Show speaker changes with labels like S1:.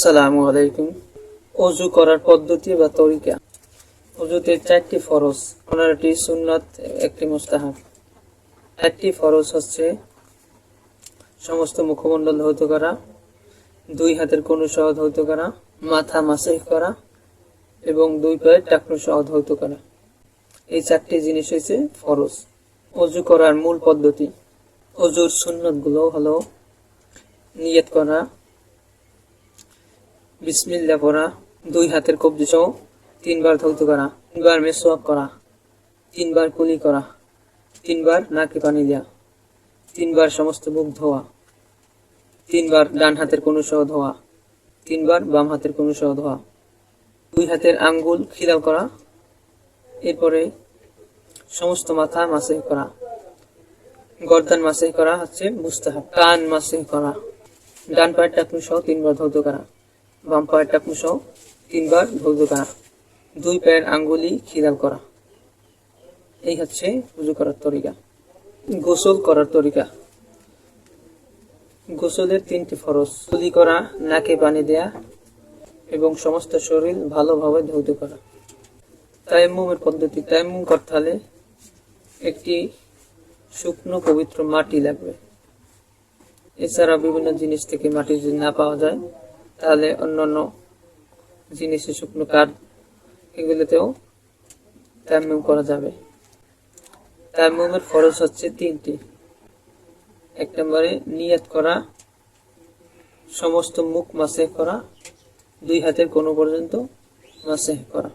S1: আসসালামু আলাইকুম। অজু করার পদ্ধতি বা তরিকা? অজুতে চারটি ফরজ। পনেরোটি সুন্নত, একটি মুস্তাহাব। একটি ফরজ হচ্ছে সমস্ত মুখমণ্ডল ধৌত করা, দুই হাতের কোনো সহ ধৌত করা, মাথা মাসে করা, এবং দুই পায়ের টাকনু সহ ধৌত করা। এই চারটি জিনিস হয়েছে ফরজ। অজু করার মূল পদ্ধতি। অজুর সুন্নতগুলো হলো নিয়ত করা বিসমিল্লা পড়া, দুই হাতের কবজি সহ তিনবার ধৌত করা, তিনবার মেসোয়াক করা, তিনবার কুলি করা, তিনবার নাকে পানি দেওয়া তিনবার সমস্ত মুখ ধোয়া, তিনবার ডান হাতের কোনো সহ ধোয়া, তিনবার বাম হাতের কোনো সহ ধোয়া, দুই হাতের আঙ্গুল খিলাও করা, এরপরে সমস্ত মাথা মাসে করা, গর্দান মাসে করা হচ্ছে মুস্তাহাব, কান মাসে করা, ডান পায়ের টাকনু সহ তিনবার ধৌত করা। বাম পায়ের টাকনু সহ তিনবার ধৌত করা দুই পায়ের আঙ্গুলি খিলাল করা। এই হচ্ছে উজু করার তরিকা, গোসল করার তরিকা। গোসলের তিনটি ফরজ কুলি করা, নাকে পানি দেয়া এবং সমস্ত শরীর ভালোভাবে ধৌত করা তাইমুমের পদ্ধতি তাইমুম করতে হলে একটি শুকনো পবিত্র মাটি লাগবে। এছাড়া বিভিন্ন জিনিস থেকে মাটি যদি না পাওয়া যায় তাহলে অন্যান্য জিনিসের শুকনো কাঠ এগুলোতেও তায়াম্মুম করা যাবে। তায়াম্মুমের ফরজ হচ্ছে তিনটি। এক নম্বরে নিয়াত করা, সমস্ত মুখ মাসে করা, দুই হাতের কোনো পর্যন্ত মাসে করা।